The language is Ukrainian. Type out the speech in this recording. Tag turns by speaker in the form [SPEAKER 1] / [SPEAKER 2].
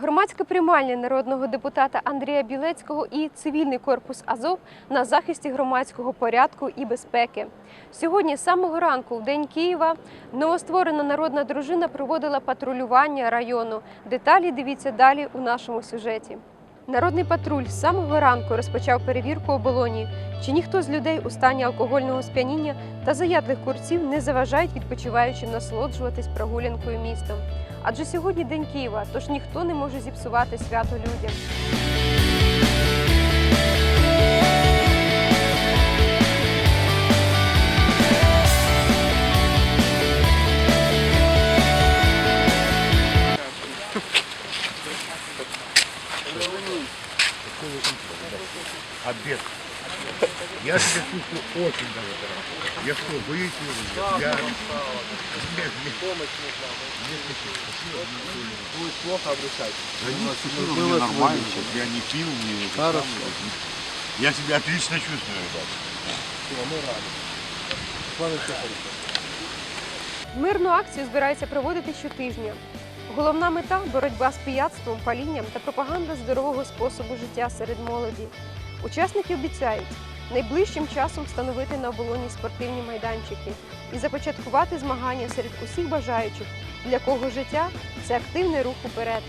[SPEAKER 1] Громадська приймальня народного депутата Андрія Білецького і цивільний корпус Азов на захисті громадського порядку і безпеки. Сьогодні з самого ранку, в день Києва, новостворена народна дружина проводила патрулювання району. Деталі дивіться далі у нашому сюжеті. Народний патруль з самого ранку розпочав перевірку оболоні, чи ніхто з людей у стані алкогольного сп'яніння та заядлих курців не заважають відпочиваючим насолоджуватись прогулянкою містом. Адже сьогодні день Києва, тож ніхто не може зіпсувати свято людям.
[SPEAKER 2] Обед. Я себя чувствую очень даже хорошо. Я что, боюсь его? Я... Нет, нет.
[SPEAKER 3] Будет плохо обращать.
[SPEAKER 2] Да нет, почему? Мне нормально сейчас. Я не пил, не...
[SPEAKER 3] Хорошо.
[SPEAKER 2] Я себя отлично чувствую, ребята.
[SPEAKER 3] Мы рады. С вами все хорошо.
[SPEAKER 1] Мирну акцію збираються проводити щотижня. Головна мета боротьба з пияцтвом, палінням та пропаганда здорового способу життя серед молоді. Учасники обіцяють найближчим часом встановити на оболоні спортивні майданчики і започаткувати змагання серед усіх бажаючих, для кого життя це активний рух уперед.